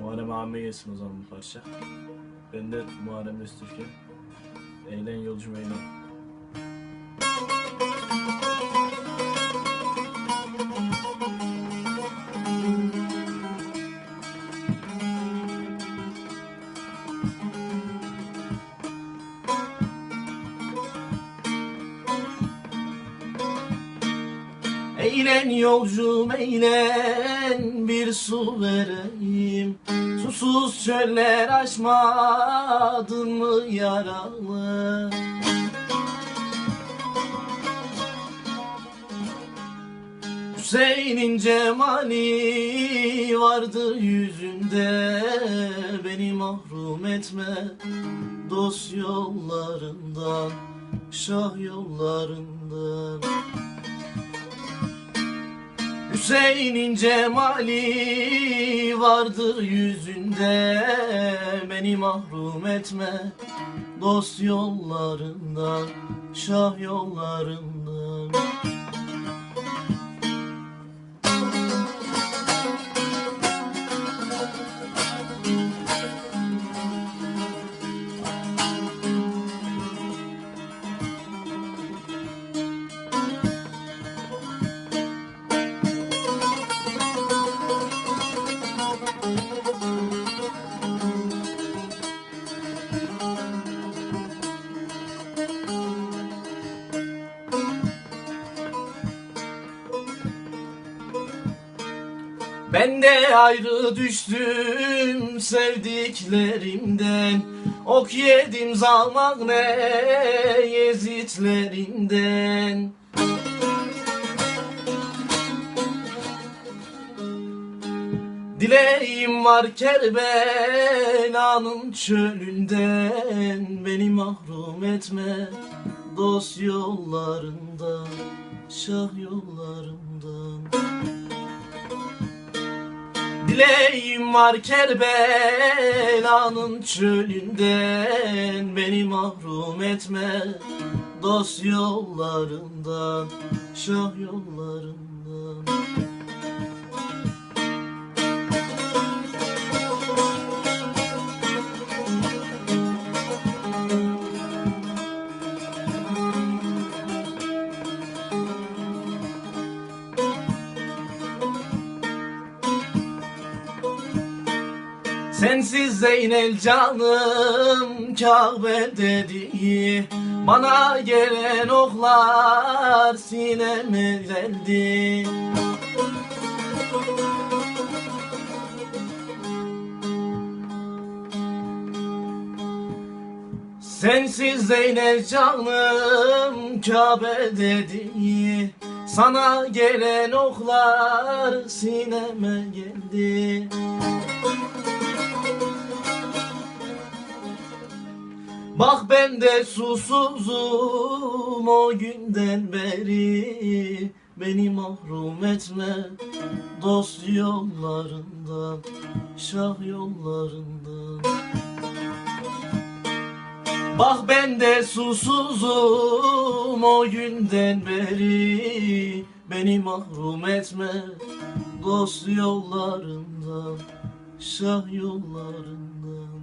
Muharrem abime gelsin o zaman bu parça. Ben de Muharrem Öztürk'e. Eğlen yolcum eğlen. Eğlen yolcum eğlen. Bir su vereyim. Susuz çöller aşmadın mı yaralı? Hüseyin'in cemali vardı yüzünde. Beni mahrum etme dost yollarından Şah yollarından Hüseyin'in cemali vardır yüzünde. Beni mahrum etme dost yollarından Şah yollarından Ben de ayrı düştüm sevdiklerimden. Ok yedim zalmak ne yezitlerinden. Dileğim var Kerbela'nın çölünden. Beni mahrum etme dost yollarından Şah yollarından Dileğim var Kerbela'nın çölünden. Beni mahrum etme dost yollarından Şah yollarından Sensiz Zeynel canım Kabe dedi Bana gelen oklar sineme geldi. Sensiz Zeynel canım Kabe dedi Sana gelen oklar sineme geldi Bak ben de susuzum o günden beri. Beni mahrum etme dost yollarından Şah yollarından Bak ben de susuzum o günden beri. Beni mahrum etme dost yollarından Şah yollarından